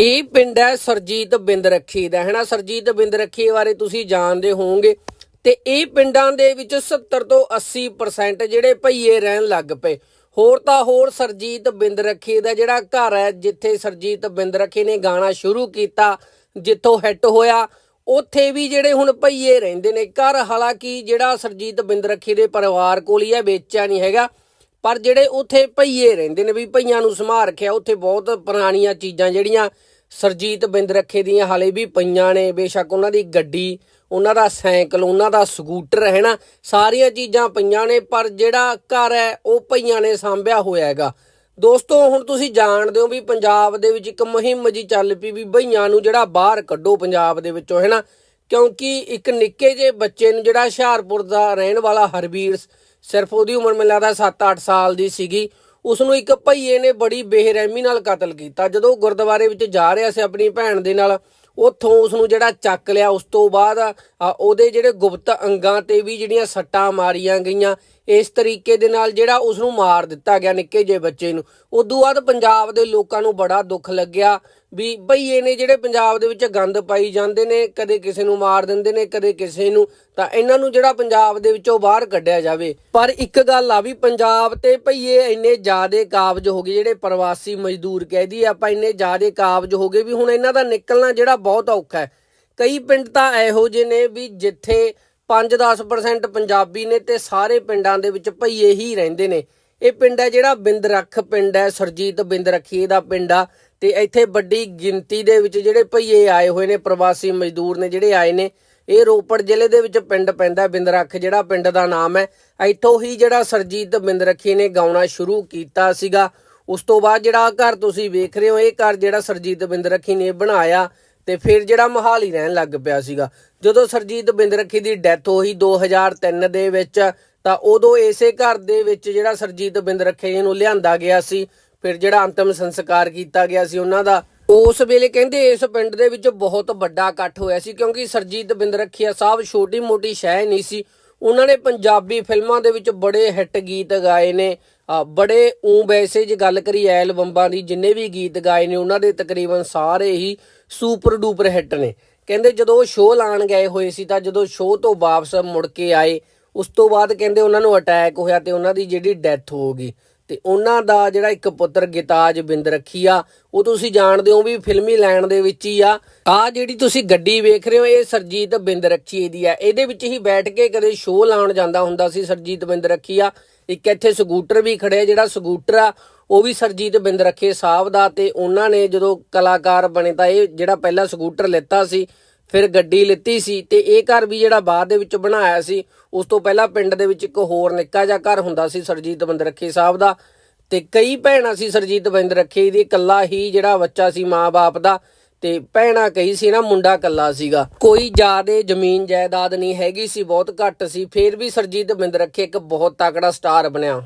ਇਹ ਪਿੰਡ ਹੈ ਸਰਜੀਤ ਬਿੰਦ ਰੱਖੀ ਦਾ, ਹੈ ਨਾ? ਸਰਜੀਤ ਬਿੰਦ ਰੱਖੀ ਬਾਰੇ ਤੁਸੀਂ ਜਾਣਦੇ ਹੋਵੋਗੇ ਤੇ ਇਹ ਪਿੰਡਾਂ ਦੇ ਵਿੱਚ 70 ਤੋਂ 80% ਜਿਹੜੇ ਭਈਏ ਰਹਿਣ ਲੱਗ ਪਏ। ਹੋਰ ਤਾਂ ਹੋਰ ਸਰਜੀਤ ਬਿੰਦ ਰੱਖੀ ਦਾ ਜਿਹੜਾ ਘਰ ਹੈ, ਜਿੱਥੇ ਸਰਜੀਤ ਬਿੰਦ ਰੱਖੀ ਨੇ ਗਾਣਾ ਸ਼ੁਰੂ ਕੀਤਾ, ਜਿੱਥੋਂ ਹਿੱਟ ਹੋਇਆ, ਉੱਥੇ ਵੀ ਜਿਹੜੇ ਹੁਣ ਭਈਏ ਰਹਿੰਦੇ ਨੇ। ਘਰ ਹਾਲਾਂਕਿ ਜਿਹੜਾ ਸਰਜੀਤ ਬਿੰਦ ਰੱਖੀ ਦੇ ਪਰਿਵਾਰ ਕੋਲ ਹੀ ਹੈ, ਵੇਚਿਆ ਨਹੀਂ ਹੈਗਾ। ਪਰ ਜਿਹੜੇ ਉੱਥੇ ਭਈਏ ਰਹਿੰਦੇ ਨੇ ਵੀ ਭਈਆਂ ਨੂੰ ਸੰਭਾਲ ਰੱਖਿਆ, ਉੱਥੇ ਬਹੁਤ ਪੁਰਾਣੀਆਂ ਚੀਜ਼ਾਂ ਜਿਹੜੀਆਂ ਸਰਜੀਤ ਬਿੰਦ ਰੱਖੇ ਦੀਆਂ ਹਾਲੇ ਵੀ ਪਈਆਂ ਨੇ, ਬੇਸ਼ੱਕ ਉਹਨਾਂ ਦੀ ਗੱਡੀ, ਉਹਨਾਂ ਦਾ ਸਾਈਕਲ, ਉਹਨਾਂ ਦਾ ਸਕੂਟਰ ਹੈ ਨਾ, ਸਾਰੀਆਂ ਚੀਜ਼ਾਂ ਪਈਆਂ ਨੇ, ਪਰ ਜਿਹੜਾ ਘਰ ਹੈ, ਉਹ ਪਈਆਂ ਨੇ ਸਾਂਭਿਆ ਹੋਇਆ ਹੈਗਾ। ਦੋਸਤੋ, ਹੁਣ ਤੁਸੀਂ ਜਾਣਦੇ ਹੋ ਵੀ ਪੰਜਾਬ ਦੇ ਵਿੱਚ ਇੱਕ ਮੁਹਿੰਮ ਜੀ ਚੱਲ ਪਈ ਵੀ ਬਈਆਂ ਨੂੰ ਜਿਹੜਾ ਬਾਹਰ ਕੱਢੋ ਪੰਜਾਬ ਦੇ ਵਿੱਚੋਂ, ਹੈ ਨਾ? ਕਿਉਂਕਿ ਇੱਕ ਨਿੱਕੇ ਜਿਹੇ ਬੱਚੇ ਨੂੰ ਜਿਹੜਾ ਹੁਸ਼ਿਆਰਪੁਰ ਦਾ ਰਹਿਣ ਵਾਲਾ ਹਰਬੀਰ ਸਿਰਫ ਉਹਦੀ ਉਮਰ ਮੈਨੂੰ ਲੱਗਦਾ 7-8 ਸਾਲ ਦੀ ਸੀਗੀ। ਉਸ ਨੂੰ ਇੱਕ ਭਈਏ ਨੇ ਬੜੀ ਬੇਰਹਿਮੀ ਨਾਲ ਕਤਲ ਕੀਤਾ। ਜਦੋਂ ਉਹ ਗੁਰਦੁਆਰੇ ਵਿੱਚ ਜਾ ਰਿਹਾ ਸੀ ਆਪਣੀ ਭੈਣ ਦੇ ਨਾਲ, ਉੱਥੋਂ ਉਸ ਨੂੰ ਜਿਹੜਾ ਚੱਕ ਲਿਆ, ਉਸ ਤੋਂ ਬਾਅਦ ਉਹਦੇ ਜਿਹੜੇ ਗੁਪਤ ਅੰਗਾਂ ਤੇ ਵੀ ਜਿਹੜੀਆਂ ਸੱਟਾਂ ਮਾਰੀਆਂ ਗਈਆਂ ਇਸ ਤਰੀਕੇ ਦੇ ਨਾਲ ਜਿਹੜਾ ਉਸ ਨੂੰ ਮਾਰ ਦਿੱਤਾ ਗਿਆ ਨਿੱਕੇ ਜਿਹੇ ਬੱਚੇ ਨੂੰ। ਉਦੋਂ ਬਾਅਦ ਪੰਜਾਬ ਦੇ ਲੋਕਾਂ ਨੂੰ ਬੜਾ ਦੁੱਖ ਲੱਗਿਆ ਵੀ ਭਈਏ ਨੇ ਜਿਹੜੇ ਪੰਜਾਬ ਦੇ ਵਿੱਚ ਗੰਦ ਪਾਈ ਜਾਂਦੇ ਨੇ, ਕਦੇ ਕਿਸੇ ਨੂੰ ਮਾਰ ਦਿੰਦੇ ਨੇ, ਕਦੇ ਕਿਸੇ ਨੂੰ, ਤਾਂ ਇਹਨਾਂ ਨੂੰ ਜਿਹੜਾ ਪੰਜਾਬ ਦੇ ਵਿੱਚੋਂ ਬਾਹਰ ਕੱਢਿਆ ਜਾਵੇ। ਪਰ ਇੱਕ ਗੱਲ ਆ ਵੀ ਪੰਜਾਬ ਤੇ ਭਈਏ ਇੰਨੇ ਜ਼ਿਆਦੇ ਕਾਬਜ ਹੋ ਗਏ, ਜਿਹੜੇ ਪ੍ਰਵਾਸੀ ਮਜ਼ਦੂਰ ਕਹਿਦੀ ਆਪਾਂ, ਇੰਨੇ ਜ਼ਿਆਦੇ ਕਾਬਜ ਹੋ ਗਏ ਵੀ ਹੁਣ ਇਹਨਾਂ ਦਾ ਨਿਕਲਣਾ ਜਿਹੜਾ ਬਹੁਤ ਔਖਾ ਹੈ। ਕਈ ਪਿੰਡ ਤਾਂ ਇਹੋ ਜਿਹੇ ਨੇ ਵੀ ਜਿੱਥੇ 5-10% ਪੰਜਾਬੀ ਨੇ ਤੇ ਸਾਰੇ ਪਿੰਡਾਂ ਦੇ ਵਿੱਚ ਭਈਏ ਹੀ ਰਹਿੰਦੇ ਨੇ। ਇਹ ਪਿੰਡ ਹੈ ਜਿਹੜਾ ਬਿੰਦਰਖ ਪਿੰਡ ਹੈ, ਸਰਜੀਤ ਬਿੰਦਰਖੀ ਦਾ ਪਿੰਡ ਆ। ਤੇ ਇੱਥੇ ਵੱਡੀ ਗਿਣਤੀ ਦੇ ਵਿੱਚ ਜਿਹੜੇ ਭਈਏ ਆਏ ਹੋਏ ਨੇ, ਪ੍ਰਵਾਸੀ ਮਜ਼ਦੂਰ ਨੇ ਜਿਹੜੇ ਆਏ ਨੇ, ਇਹ ਰੋਪੜ ਜ਼ਿਲ੍ਹੇ ਦੇ ਵਿੱਚ ਪਿੰਡ ਪੈਂਦਾ ਬਿੰਦਰਖ ਜਿਹੜਾ ਪਿੰਡ ਦਾ ਨਾਮ ਹੈ। ਇੱਥੋਂ ਹੀ ਜਿਹੜਾ ਸਰਜੀਤ ਬਿੰਦਰਖੀ ਨੇ ਗਾਉਣਾ ਸ਼ੁਰੂ ਕੀਤਾ ਸੀਗਾ। ਉਸ ਤੋਂ ਬਾਅਦ ਜਿਹੜਾ ਘਰ ਤੁਸੀਂ ਵੇਖ ਰਹੇ ਹੋ, ਇਹ ਘਰ ਜਿਹੜਾ ਸਰਜੀਤ ਬਿੰਦਰਖੀ ਨੇ ਬਣਾਇਆ ਤੇ ਫਿਰ ਜਿਹੜਾ ਮਹਾਲੀ ਰਹਿਣ ਲੱਗ ਪਿਆ ਸੀਗਾ। ਜਦੋਂ ਸਰਜੀਤ ਬਿੰਦਰਖੀ ਦੀ ਡੈਥ ਹੋਈ 2003 ਦੇ ਵਿੱਚ, ਤਾਂ ਉਦੋਂ ਇਸੇ ਘਰ ਦੇ ਵਿੱਚ ਜਿਹੜਾ ਸਰਜੀਤ ਬਿੰਦਰਖੀ ਨੂੰ ਲਿਆਂਦਾ ਗਿਆ ਸੀ, ਫਿਰ ਜਿਹੜਾ ਅੰਤਮ ਸੰਸਕਾਰ ਕੀਤਾ ਗਿਆ ਸੀ ਉਹਨਾਂ ਦਾ, ਉਸ ਵੇਲੇ ਕਹਿੰਦੇ ਇਸ ਪਿੰਡ ਦੇ ਵਿੱਚ ਬਹੁਤ ਵੱਡਾ ਇਕੱਠ ਹੋਇਆ ਸੀ, ਕਿਉਂਕਿ ਸਰਜੀਤ ਬਿੰਦਰਖੀਆ ਸਾਹਿਬ ਛੋਟੀ ਮੋਟੀ ਸ਼ੈ ਨਹੀਂ ਸੀ, ਉਹਨਾਂ ਨੇ ਪੰਜਾਬੀ ਫਿਲਮਾਂ ਦੇ ਵਿੱਚ ਬੜੇ ਹਿੱਟ ਗੀਤ ਗਾਏ ਨੇ ਬੜੇ ਉਂ ਵੈਸੇ ਜੇ ਗੱਲ ਕਰੀ ਐਲਬਮਾਂ ਦੀ, ਜਿੰਨੇ ਵੀ ਗੀਤ ਗਾਏ ਨੇ, ਉਹਨਾਂ ਦੇ ਤਕਰੀਬਨ ਸਾਰੇ ਹੀ ਸੁਪਰ ਡੂਪਰ ਹਿੱਟ ਨੇ। ਕਹਿੰਦੇ ਜਦੋਂ ਉਹ ਸ਼ੋਅ ਲਾਣ ਗਏ ਹੋਏ ਸੀ ਤਾਂ ਜਦੋਂ ਸ਼ੋਅ ਤੋਂ ਵਾਪਸ ਮੁੜ ਕੇ ਆਏ, ਉਸ ਤੋਂ ਬਾਅਦ ਕਹਿੰਦੇ ਉਹਨਾਂ ਨੂੰ ਅਟੈਕ ਹੋਇਆ ਤੇ ਉਹਨਾਂ ਦੀ ਜਿਹੜੀ ਡੈਥ ਹੋ ਗਈ। ਤੇ ਉਹਨਾਂ ਦਾ ਜਿਹੜਾ ਇੱਕ ਪੁੱਤਰ ਗਿਤਾਜ ਬਿੰਦ ਰੱਖੀ ਆ, ਉਹ ਤੁਸੀਂ ਜਾਣਦੇ ਹੋ ਵੀ ਫਿਲਮੀ ਲੈਣ ਦੇ ਵਿੱਚ ਹੀ ਆ। ਆ ਜਿਹੜੀ ਤੁਸੀਂ ਗੱਡੀ ਵੇਖ ਰਹੇ ਹੋ, ਇਹ ਸਰਜੀਤ ਬਿੰਦ ਰੱਖੀਏ ਦੀ ਆ। ਇਹਦੇ ਵਿੱਚ ਹੀ ਬੈਠ ਕੇ ਕਦੇ ਸ਼ੋਅ ਲਾਉਣ ਜਾਂਦਾ ਹੁੰਦਾ ਸੀ ਸਰਜੀਤ ਬਿੰਦ ਰੱਖੀ ਆ। ਇੱਕ ਇੱਥੇ ਸਕੂਟਰ ਵੀ ਖੜਿਆ, ਜਿਹੜਾ ਸਕੂਟਰ ਆ ਉਹ ਵੀ ਸਰਜੀਤ ਬਿੰਦ ਰੱਖੇ ਸਾਹਿਬ ਦਾ ਤੇ ਉਹਨਾਂ ਨੇ ਜਦੋਂ ਕਲਾਕਾਰ ਬਣੇ ਤਾਂ ਇਹ ਜਿਹੜਾ ਪਹਿਲਾਂ ਸਕੂਟਰ ਲਿੱਤਾ ਸੀ, ਫਿਰ ਗੱਡੀ ਲਿੱਤੀ ਸੀ ਤੇ ਇਹ ਘਰ ਵੀ ਜਿਹੜਾ ਬਾਅਦ ਦੇ ਵਿੱਚ ਬਣਾਇਆ ਸੀ, ਉਸ ਤੋਂ ਪਹਿਲਾਂ ਪਿੰਡ ਦੇ ਵਿੱਚ ਇੱਕ ਹੋਰ ਨਿੱਕਾ ਜਿਹਾ ਘਰ ਹੁੰਦਾ ਸੀ ਸਰਜੀਤ ਬਿੰਦ ਰੱਖੇ ਸਾਹਿਬ ਦਾ ਤੇ ਕਈ ਭੈਣਾਂ ਸੀ ਸਰਜੀਤ ਬਿੰਦ ਰੱਖੇ ਦੀ, ਇਕੱਲਾ ਹੀ ਜਿਹੜਾ ਬੱਚਾ ਸੀ ਮਾਂ-ਬਾਪ ਦਾ ਤੇ ਭੈਣਾਂ ਕਹੀ ਸੀ ਨਾ ਮੁੰਡਾ ਕੱਲਾ ਸੀਗਾ। ਕੋਈ ਜ਼ਿਆਦੇ ਜ਼ਮੀਨ ਜਾਇਦਾਦ ਨਹੀਂ ਹੈਗੀ ਸੀ, ਬਹੁਤ ਘੱਟ ਸੀ, ਫਿਰ ਵੀ ਸਰਜੀਤ ਬਿੰਦ ਰੱਖੇ ਇੱਕ ਬਹੁਤ ਤਕੜਾ ਸਟਾਰ ਬਣਿਆ।